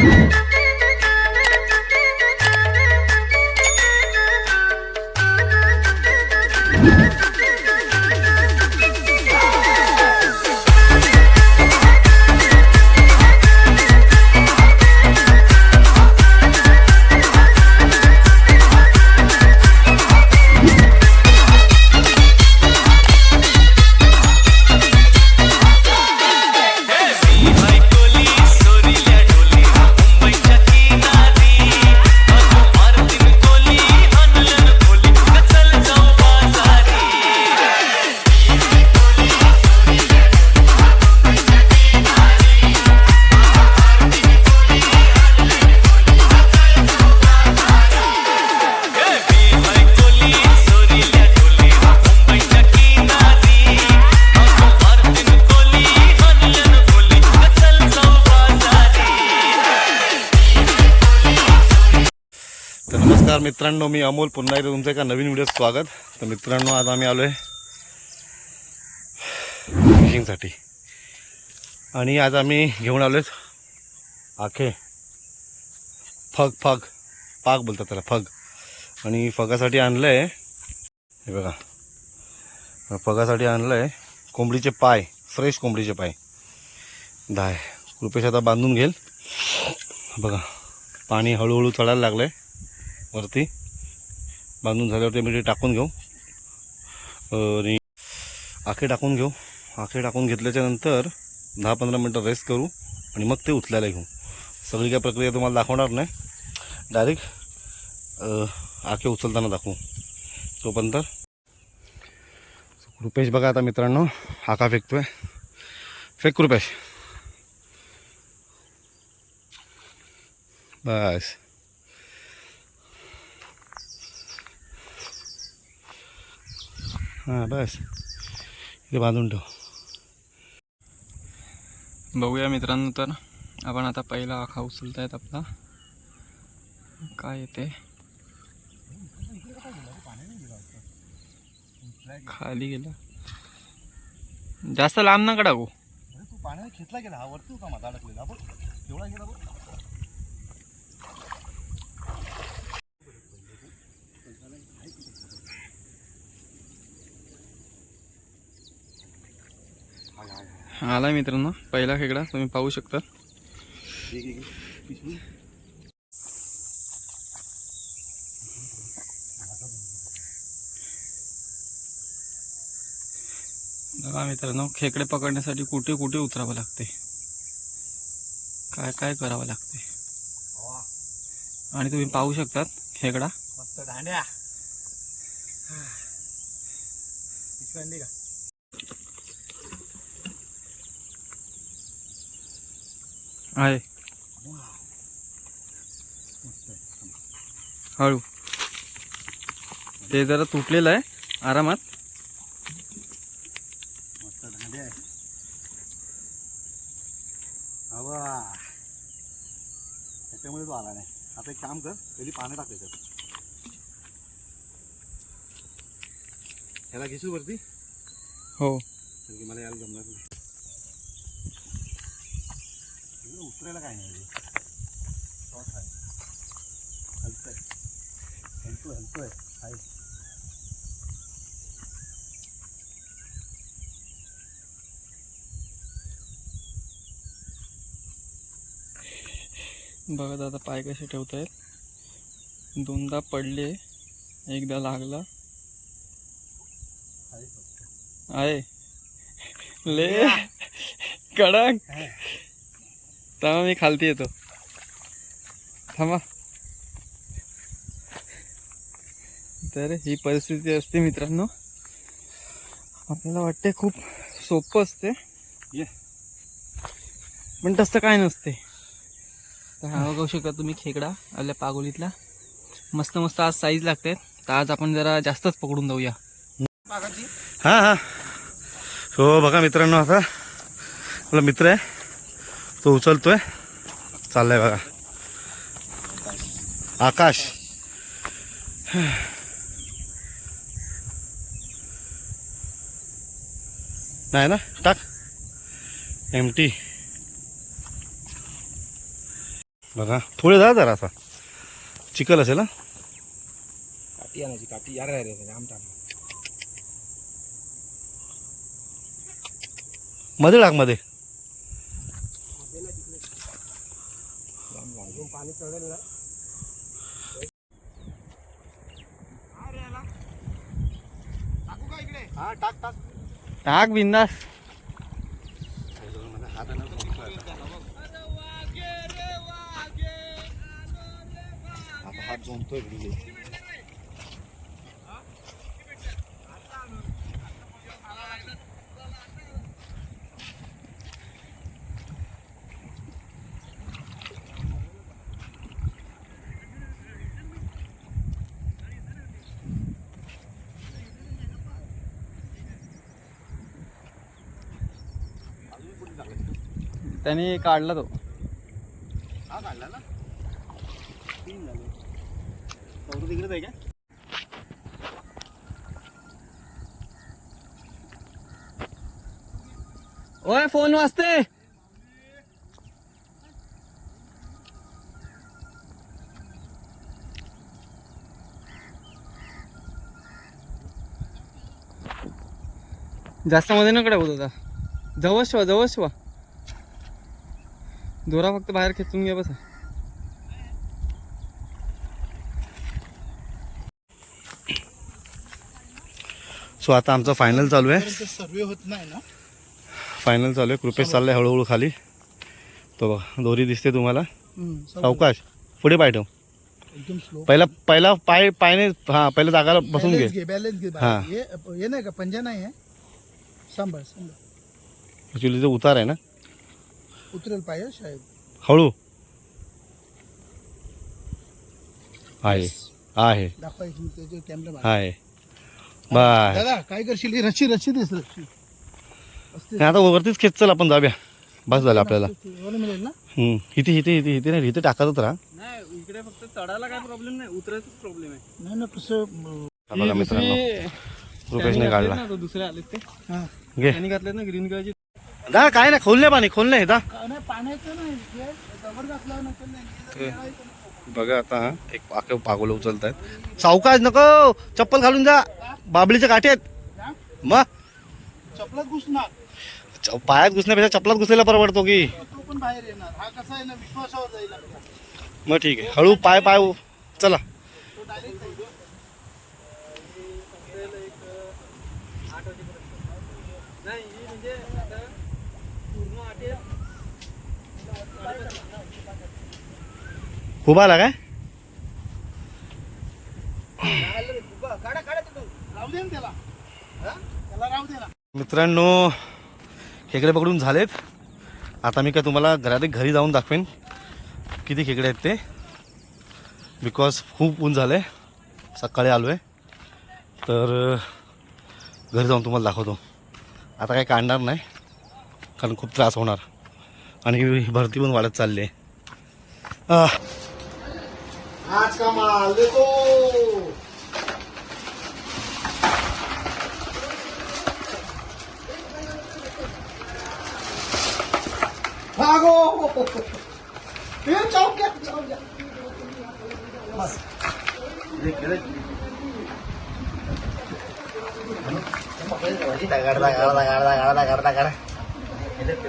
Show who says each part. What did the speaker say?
Speaker 1: Thank you. मित्रांनो मी अमोल पुन्हा एकदा तुमचं एका नवीन व्हिडिओत स्वागत. तर मित्रांनो आज आम्ही आलो आहे फिशिंगसाठी. आणि आज आम्ही घेऊन आलो आखे. फग फग. पाक बोलतात त्याला फग. आणि फगासाठी आणलं आहे हे बघा. फगासाठी आणलं आहे कोंबडीचे पाय फ्रेश कोंबडीचे पाय. दाय. कृपेश आता बांधून घेईल. बघा. पाणी हळूहळू चढायला लागलं आहे वरती. बांधून झाल्यावरती मी ते टाकून घेऊ. आणि आखे टाकून घेऊ. आखे टाकून घेतल्याच्या नंतर दहा पंधरा मिनटं रेस्ट करू आणि मग ते उचलायला घेऊ. सगळी काय प्रक्रिया तुम्हाला दाखवणार नाही. डायरेक्ट आखे उचलताना दाखवू. तोपर्यंत. रुपेश बघा आता मित्रांनो आका आहे फेक रुपेश. बस. हां बस. इथे बांधून ठेव.
Speaker 2: बघूया मित्रांनो तर. आपण आता पहिला आखा उचलतायत आपला. काय येते खाली गेला. जास्त लांब नका टाकू.
Speaker 1: तू पाण्यात खेचला गेला. हा वरती का माझा अडकलेला. बघ केवढा गेला बघ
Speaker 2: आला मित्रांनो. पहिला खेकडा तुम्ही पाहू शकता. बघा मित्रांनो खेकडे पकडण्यासाठी कुठे कुठे उतरावं लागते? काय काय करावं लागते? आणि तुम्ही पाहू शकतात खेकडा.
Speaker 1: मस्त
Speaker 2: आहे. हळू. ते जरा तुटलेलं आहे आरामात.
Speaker 1: त्याच्यामुळे तो आला नाही. आता एक काम कर पहिली पानं टाक त्याच्यात. ह्याला घेशील वरती?
Speaker 2: हो.
Speaker 1: मला यायला जमणार नाही इकडं उतरायला काय नाही हलतोय. हलतोय हलतोय. आहे.
Speaker 2: बघा दादा पाय कसे ठेवत आहेत दोनदा पडले एकदा लागला.
Speaker 1: आहे
Speaker 2: ले. कडक. थांबा मी खालती येतो. थांबा. तर ही परिस्थिती असते मित्रांनो. आपल्याला वाटते खूप सोपं असते.
Speaker 1: ये.
Speaker 2: पण तसं काय नसते. तर हा बघू शकता तुम्ही खेकडा आपल्या पागोलीतला. मस्त मस्त आज साईज लागते. तर आज आपण जरा जास्तच पकडून जाऊया.
Speaker 1: हां हां. हो बघा मित्रांनो आता. आपला मित्र आहे. तो उचलतोय. चाललाय बघा. आकाश. नाही ना? टाक. एम टी बघा. थोडे जा जरा असा चिकल असेल ना
Speaker 3: काठी आणायची काठी
Speaker 1: यारमध्ये टाकमध्ये.
Speaker 3: पाणी चढेल ना हा। टाक टाक।
Speaker 2: टाक बिंदास।
Speaker 1: आता हात जमतोय
Speaker 2: त्याने काढला तो.
Speaker 1: हा काढला ना? तीन झाले. तिकडेच आहे का?
Speaker 2: ओय फोन वाजते. जास्त मध्ये नकडे होत होता जवळ शिवा जवळ शिवा दोरा फक्त बाहेर खेचून घ्या बसा.
Speaker 1: सो आता आमचं फायनल चालू आहे.
Speaker 3: सर्वे होत नाही ना?
Speaker 1: फायनल चालू आहे. कृपेश चाललंय हळूहळू खाली. तो बघा दोरी दिसते तुम्हाला. सावकाश पुढे पाय ठेव.
Speaker 3: एकदम स्लो
Speaker 1: पहिला पहिला पाय पायने हा पहिल्या जागाला बसून घे.
Speaker 3: बॅलन्स घे
Speaker 1: हा.
Speaker 3: हे हे नाही का पंजा नाही आहे? सांभाळ सांभाळ.
Speaker 1: ॲक्च्युली तो उतार आहे ना?
Speaker 3: उतरेल पाहिजे शायद
Speaker 1: हळू. आहे. आहे.
Speaker 3: त्याचे कॅमेरा
Speaker 1: आहे. बाय.
Speaker 3: दादा काय करशील? ही रशी रशी दिस रशी असते
Speaker 1: नाही, आता वरतीच खेच चल आपण जाऊया. बस झालं आपल्याला.
Speaker 3: मिळेल ना?
Speaker 1: हम्म. इथे इथे इथे इथे नाही इथे टाकतच राहा
Speaker 2: नाही इकडे फक्त चढायला काय प्रॉब्लेम नाही उतरायचाच प्रॉब्लेम आहे.
Speaker 3: नाही ना कसं अं,
Speaker 1: हा बघा मित्रांनो. रुपेशने काढला.
Speaker 2: तो दुसरे आले ते.
Speaker 3: हा.
Speaker 1: घे.
Speaker 2: त्यांनी ना ग्रीन कलरची
Speaker 1: दा काय नाही खोलले पाणी खोलले दा. बघा आता एक पाक पागोलं उचलत आहेत सावकाश नको चप्पल घालून जा बाबळीच्या काठ्यात
Speaker 3: जा.
Speaker 1: मग
Speaker 3: चपलात घुसणार.
Speaker 1: पायात घुसण्यापेक्षा चपलात घुसलेला परवडतो की.
Speaker 3: हा
Speaker 1: मग ठीक आहे. हळू पाय पाय चला.
Speaker 2: नाही म्हणजे
Speaker 1: उभा आला काय? मित्रांनो खेकडे पकडून झालेत. आता मी काय तुम्हाला घरात घरी जाऊन दाखवेन किती खेकडे आहेत ते. बिकॉज खूप ऊन झालं आहे सकाळी आलो आहे तर घरी जाऊन तुम्हाला दाखवतो. आता काही काढणार नाही कारण खूप त्रास होणार. आणि भरती पण वाढत चालली आहे.
Speaker 3: आज का माल देखो भागो फिर चौक चौक बस
Speaker 1: दगड दगड दगड दगड दगड दगड